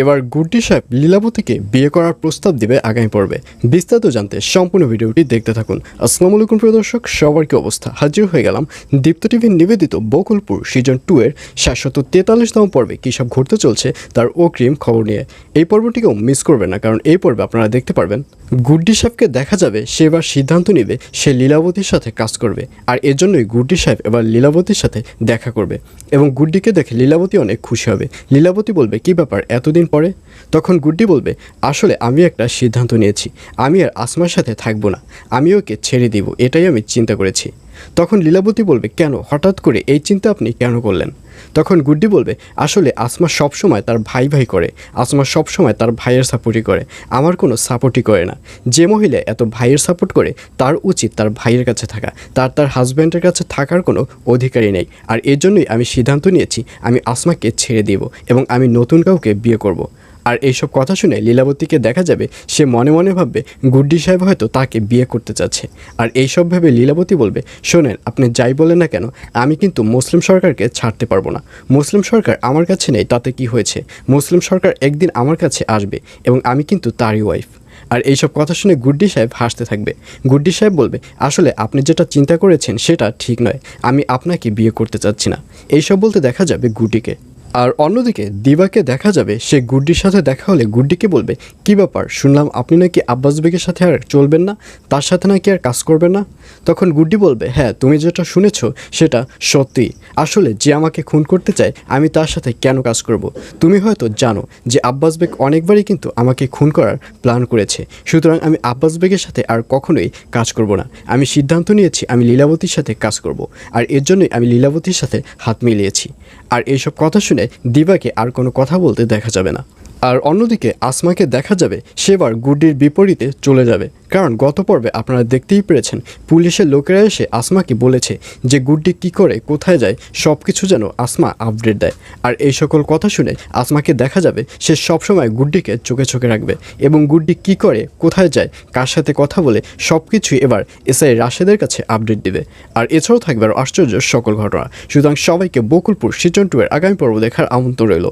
এবার গুড্ডি সাহেব লীলাবতীকে বিয়ে করার প্রস্তাব দিবে আগামী পর্বে। বিস্তারিত জানতে সম্পূর্ণ ভিডিওটি দেখতে থাকুন। আসসালামু আলাইকুম, প্রিয় দর্শক, সবার কি অবস্থা? হাজির হয়ে গেলাম দীপ্ত টিভির নিবেদিত বকুলপুর সিজন টু এর সাতশত তেতাল্লিশতম পর্বে। কী সব ঘটতে চলছে তার অগ্রিম খবর নিয়ে। এই পর্বটিকেও মিস করবেন না, কারণ এই পর্বে আপনারা দেখতে পারবেন গুড্ডি সাহেবকে দেখা যাবে, সে এবার সিদ্ধান্ত নেবে সে লীলাবতীর সাথে কাজ করবে আর এর জন্যই গুড্ডি সাহেব এবার লীলাবতীর সাথে দেখা করবে এবং গুড্ডিকে দেখে লীলাবতী অনেক খুশি হবে। লীলাবতী বলবে, কি ব্যাপার, এতদিন পরে? তখন গুড্ডি বলবে, আসলে আমি একটা সিদ্ধান্ত নিয়েছি। আমি আর আসমার সাথে থাকব না। আমি ওকে ছেড়ে দিব, এটাই আমি চিন্তা করেছি। তখন লীলাবতী বলবে, কেন? হঠাৎ করে এই চিন্তা আপনি কেন করলেন? তখন গুড্ডি বলবে, আসলে আসমা সবসময় তার ভাই ভাই করে। আসমা সবসময় তার ভাইয়ের সাপোর্টই করে। আমার কোনো সাপোর্টই করে না। যে মহিলা এত ভাইয়ের সাপোর্ট করে, তার উচিত তার ভাইয়ের কাছে থাকা। তার তার হাজব্যান্ডের কাছে থাকার কোনো অধিকারই নেই। আর এর জন্যই আমি সিদ্ধান্ত নিয়েছি, আমি আসমাকে ছেড়ে দেব এবং আমি নতুন কাউকে বিয়ে করব। আর এইসব কথা শুনে লীলাবতীকে দেখা যাবে সে মনে মনে ভাববে, গুড্ডি সাহেব হয়তো তাকে বিয়ে করতে চাচ্ছে। আর এইসব ভেবে লীলাবতী বলবে, শোনেন, আপনি যাই বলেন না কেন, আমি কিন্তু মুসলিম সরকারকে ছাড়তে পারব না। মুসলিম সরকার আমার কাছে নেই, তাতে কি হয়েছে? মুসলিম সরকার একদিন আমার কাছে আসবে এবং আমি কিন্তু তারই ওয়াইফ আর এইসব কথা শুনে গুড্ডি সাহেব হাসতে থাকবে। গুড্ডি সাহেব বলবে, আসলে আপনি যেটা চিন্তা করেছেন সেটা ঠিক নয়, আমি আপনাকে বিয়ে করতে চাচ্ছি না। এইসব বলতে দেখা যাবে গুড্ডিকে। আর অন্যদিকে দিবাকে দেখা যাবে, সে গুড্ডির সাথে দেখা হলে গুড্ডিকে বলবে, কি ব্যাপার, শুনলাম আপনি নাকি আব্বাস বেগের সাথে আর চলবেন না, তার সাথে নাকি আর কাজ করবেন না? তখন গুড্ডি বলবে হ্যাঁ তুমি যেটা শুনেছ, সেটা সত্যি। আসলে যে আমাকে খুন করতে চায়, আমি তার সাথে কেন কাজ করব? তুমি হয়তো জানো যে আব্বাস বেগ অনেকবারই কিন্তু আমাকে খুন করার প্ল্যান করেছে। সুতরাং আমি আব্বাস বেগের সাথে আর কখনোই কাজ করব না। আমি সিদ্ধান্ত নিয়েছি, আমি লীলাবতীর সাথে কাজ করব। আর এর জন্যই আমি লীলাবতীর সাথে হাত মিলিয়েছি। আর এইসব কথা শুনে দিবাকে আর কোনো কথা বলতে দেখা যাবে না। আর অন্যদিকে আসমাকে দেখা যাবে সেবার গুড্ডির বিপরীতে চলে যাবে। কারণ গত পর্বে আপনারা দেখতেই পেরেছেন, পুলিশের লোকেরা এসে আসমাকে বলেছে যে গুড্ডি কি করে, কোথায় যায় সব কিছু যেন আসমা আপডেট দেয়। আর এই সকল কথা শুনে আসমাকে দেখা যাবে সে সবসময় গুড্ডিকে চোখে চোখে রাখবে এবং গুড্ডি কি করে, কোথায় যায়, কার সাথে কথা বলে সব কিছুই এবার এসআই রাশেদের কাছে আপডেট দিবে। আর এছাড়াও থাকবে আরও আশ্চর্য সকল ঘটনা। সুতরাং সবাইকে বকুলপুর সিজন টু এর আগামী পর্ব দেখার আমন্ত্রণ রইল।